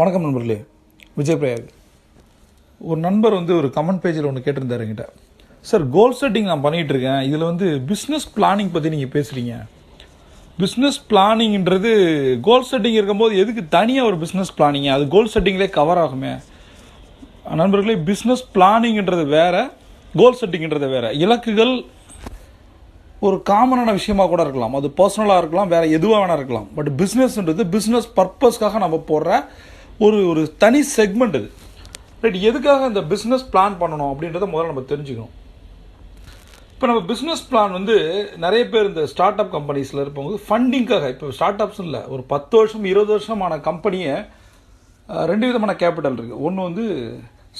வணக்கம் நண்பர்களே விஜய் பிரயாக். ஒரு நண்பர் வந்து ஒரு கமெண்ட் பேஜில் ஒன்று கேட்டிருந்தாரு என்கிட்ட. சார் கோல் செட்டிங் நான் பண்ணிகிட்டு இருக்கேன். இதில் வந்து பிஸ்னஸ் பிளானிங் பற்றி நீங்கள் பேசுகிறீங்க பிஸ்னஸ் பிளானிங்கிறது கோல் செட்டிங் இருக்கும்போது எதுக்கு தனியாக ஒரு பிஸ்னஸ் பிளானிங் அது கோல் செட்டிங்லேயே கவர் ஆகுமே. நண்பர்களே பிஸ்னஸ் பிளானிங்கிறது வேறு கோல் செட்டிங்கிறது வேற. இலக்குகள் ஒரு காமனான விஷயமாக கூட இருக்கலாம். அது பர்சனலாக இருக்கலாம் வேறு எதுவாக வேணால் இருக்கலாம். பட் பிஸ்னஸ்ன்றது பிஸ்னஸ் பர்பஸ்க்காக நம்ம போடுற ஒரு ஒரு தனி செக்மெண்ட் இது. ரைட் எதுக்காக இந்த பிஸ்னஸ் பிளான் பண்ணணும் அப்படின்றத முதல்ல நம்ம தெரிஞ்சுக்கணும். இப்போ நம்ம பிஸ்னஸ் பிளான் வந்து நிறைய பேர் இந்த ஸ்டார்ட் அப் கம்பெனிஸில் இருப்பவங்க ஃபண்டிங்காக இப்போ ஸ்டார்ட் அப்ஸ் இல்லை ஒரு பத்து வருஷம் இருபது வருஷமான கம்பெனியை ரெண்டு விதமான கேபிட்டல் இருக்குது ஒன்று வந்து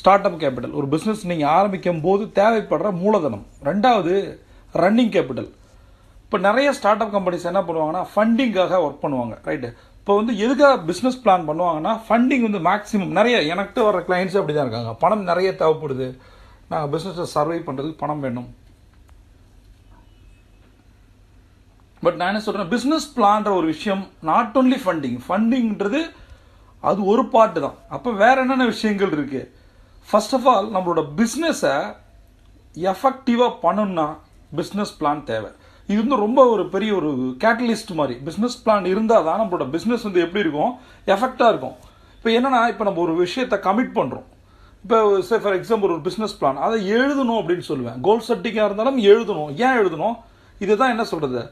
ஸ்டார்ட் அப் கேபிட்டல் ஒரு பிஸ்னஸ் நீங்கள் ஆரம்பிக்கும் போது தேவைப்படுற மூலதனம். ரெண்டாவது ரன்னிங் கேபிட்டல் இப்போ நிறைய ஸ்டார்ட் அப் கம்பெனிஸ் என்ன பண்ணுவாங்கன்னா ஃபண்டிங்காக ஒர்க் பண்ணுவாங்க. ரைட்டு இப்போ வந்து எதுக்காக பிஸ்னஸ் பிளான் பண்ணுவாங்கன்னா ஃபண்டிங் வந்து மேக்ஸிமம் நிறைய எனக்கிட்ட வர கிளைண்ட்ஸ் அப்படி தான் இருக்காங்க. பணம் நிறைய தேவைப்படுது. நாங்கள் பிஸ்னஸை சர்வை பண்ணுறதுக்கு பணம் வேணும். பட் நான் என்ன சொல்கிறேன் பிஸ்னஸ் பிளான்ற ஒரு விஷயம் நாட் ஓன்லி ஃபண்டிங் ஃபண்டிங்ன்றது அது ஒரு பார்ட்டு தான். அப்போ வேற என்னென்ன விஷயங்கள் இருக்கு? ஃபர்ஸ்ட் ஆஃப் ஆல் நம்மளோட பிஸ்னஸை எஃபெக்டிவாக பண்ணணும்னா பிஸ்னஸ் பிளான் தேவை. இது வந்து ரொம்ப ஒரு பெரிய ஒரு கேட்டலிஸ்ட் மாதிரி. பிஸ்னஸ் பிளான் இருந்தால் தான் நம்மளோட பிஸ்னஸ் வந்து எப்படி இருக்கும்? எஃபெக்டாக இருக்கும். இப்போ என்னென்னா இப்போ நம்ம ஒரு விஷயத்தை கமிட் பண்ணுறோம் இப்போ சே ஃபார் எக்ஸாம்பிள் ஒரு பிஸ்னஸ் பிளான் அதை எழுதணும் அப்படின்னு சொல்லுவேன். கோல் செட்டிங்காக இருந்தாலும் எழுதணும். ஏன் எழுதணும்? இதுதான் என்ன சொல்கிறது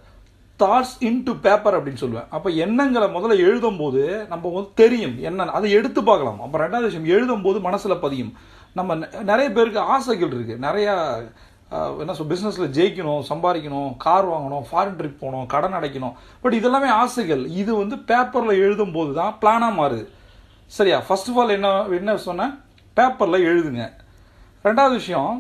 தாட்ஸ் இன்டு பேப்பர் அப்படின்னு சொல்லுவேன். அப்போ எண்ணங்களை முதல்ல எழுதும்போது நம்ம வந்து தெரியும் என்ன. அதை எடுத்து பார்க்கலாம். அப்போ ரெண்டாவது விஷயம் எழுதும் போது மனசில் பதியும். நம்ம நிறைய பேருக்கு ஆசைகள் இருக்குது நிறையா என்ன சொல் பிஸ்னஸில் ஜெயிக்கணும் சம்பாதிக்கணும் கார் வாங்கணும் ஃபாரின் ட்ரிப் போகணும் கடன் அடைக்கணும். பட் இதெல்லாமே ஆசைகள். இது வந்து பேப்பரில் எழுதும்போது தான் பிளானாக மாறுது. சரியா? ஃபர்ஸ்ட் ஆஃப் ஆல் என்ன என்ன சொன்னேன் பேப்பரில் எழுதுங்க. ரெண்டாவது விஷயம்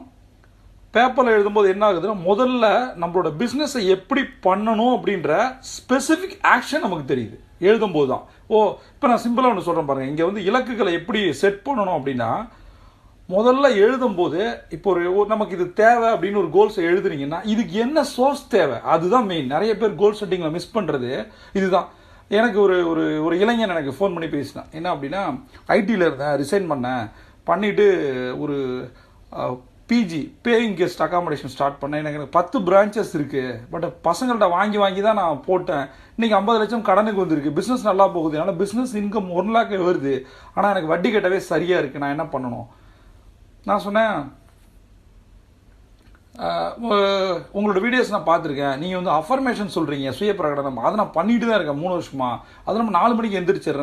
பேப்பரில் எழுதும்போது என்ன ஆகுதுன்னா முதல்ல நம்மளோட பிஸ்னஸை எப்படி பண்ணணும் அப்படின்ற ஸ்பெசிஃபிக் ஆக்ஷன் நமக்கு தெரியுது. எழுதும்போது தான் ஓ இப்போ நான் சிம்பிளாக ஒன்று சொல்கிறேன் பாருங்கள் இங்கே வந்து இலக்குகளை எப்படி செட் பண்ணணும் அப்படின்னா முதல்ல எழுதும்போது இப்போ ஒரு நமக்கு இது தேவை அப்படின்னு ஒரு கோல்ஸை எழுதுனீங்கன்னா இதுக்கு என்ன சோர்ஸ் தேவை? அதுதான் மெயின் நிறைய பேர் கோல் செட்டிங்கில் மிஸ் பண்ணுறது இதுதான். எனக்கு ஒரு ஒரு ஒரு இளைஞன் எனக்கு ஃபோன் பண்ணி பேசினான். என்ன அப்படின்னா ஐடியில் இருந்தேன் ரிசைன் பண்ணேன். பண்ணிவிட்டு ஒரு PG paying guest accommodation start பண்ணேன். எனக்கு எனக்கு பத்து பிரான்ச்சஸ் இருக்குது பட் பசங்கள்கிட்ட வாங்கி வாங்கி தான் நான் போட்டேன். இன்றைக்கி ஐம்பது லட்சம் கடனுக்கு வந்திருக்கு. பிஸ்னஸ் நல்லா போகுது. அதனால் பிஸ்னஸ் இன்கம் ஒன் லேக் வருது. ஆனால் எனக்கு வட்டி கட்டவே சரியாக இருக்குது நான் என்ன பண்ணணும்? நான் சொன்னேன் உங்களோட வீடியோஸ் நான் பார்த்துருக்கேன். நீங்கள் வந்து அஃபர்மேஷன் சொல்கிறீங்க சுய பிரகடனம் அதை நான் பண்ணிட்டு தான் இருக்கேன். மூணு வருஷமா. அது நம்ம நாலு மணிக்கு எந்திரிச்சிடுறேன்.